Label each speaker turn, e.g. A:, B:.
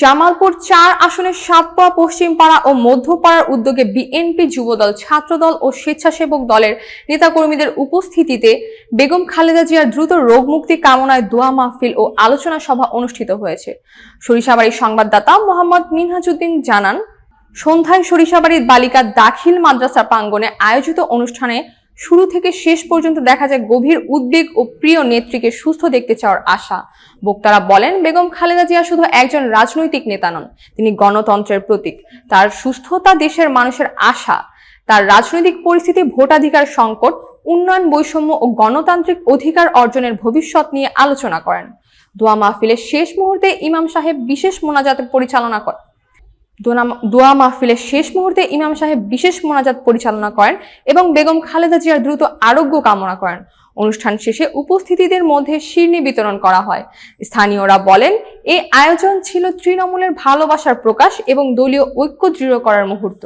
A: জামালপুর চার আসনের সাতপা পশ্চিমপাড়া ও মধ্যপাড়ার উদ্যোগে বিএনপি যুবদল, ছাত্রদল ও স্বেচ্ছাসেবক দলের নেতাকর্মীদের উপস্থিতিতে বেগম খালেদা জিয়ার দ্রুত রোগমুক্তি কামনায় দোয়া মাহফিল ও আলোচনা সভা অনুষ্ঠিত হয়েছে। সরিষাবাড়ির সংবাদদাতা মোহাম্মদ মিনহাজুদ্দিন জানান, সন্ধ্যায় সরিষাবাড়ির বালিকা দাখিল মাদ্রাসা প্রাঙ্গনে আয়োজিত অনুষ্ঠানে শুরু থেকে শেষ পর্যন্ত দেখা যায় গভীর উদ্বেগ ও প্রিয় নেত্রীকে সুস্থ দেখতে চাওয়ার আশা। বক্তারা বলেন, বেগম খালেদা জিয়া শুধু একজন রাজনৈতিক নেতা নন, তিনি গণতন্ত্রের প্রতীক। তার সুস্থতা দেশের মানুষের আশা, তার রাজনৈতিক পরিস্থিতি, ভোটাধিকার সংকট, উন্নয়ন বৈষম্য ও গণতান্ত্রিক অধিকার অর্জনের ভবিষ্যৎ নিয়ে আলোচনা করেন। দোয়া মাহফিলের শেষ মুহূর্তে ইমাম সাহেব বিশেষ মোনাজাত পরিচালনা করেন। দোয়া মাহফিলের শেষ মুহূর্তে ইমাম সাহেব বিশেষ মোনাজাত পরিচালনা করেন এবং বেগম খালেদা জিয়ার দ্রুত আরোগ্য কামনা করেন। অনুষ্ঠান শেষে উপস্থিতিদের মধ্যে শিরনি বিতরণ করা হয়। স্থানীয়রা বলেন এই আয়োজন ছিল তৃণমূলের ভালোবাসার প্রকাশ এবং দলীয় ঐক্য দৃঢ় করার মুহূর্ত।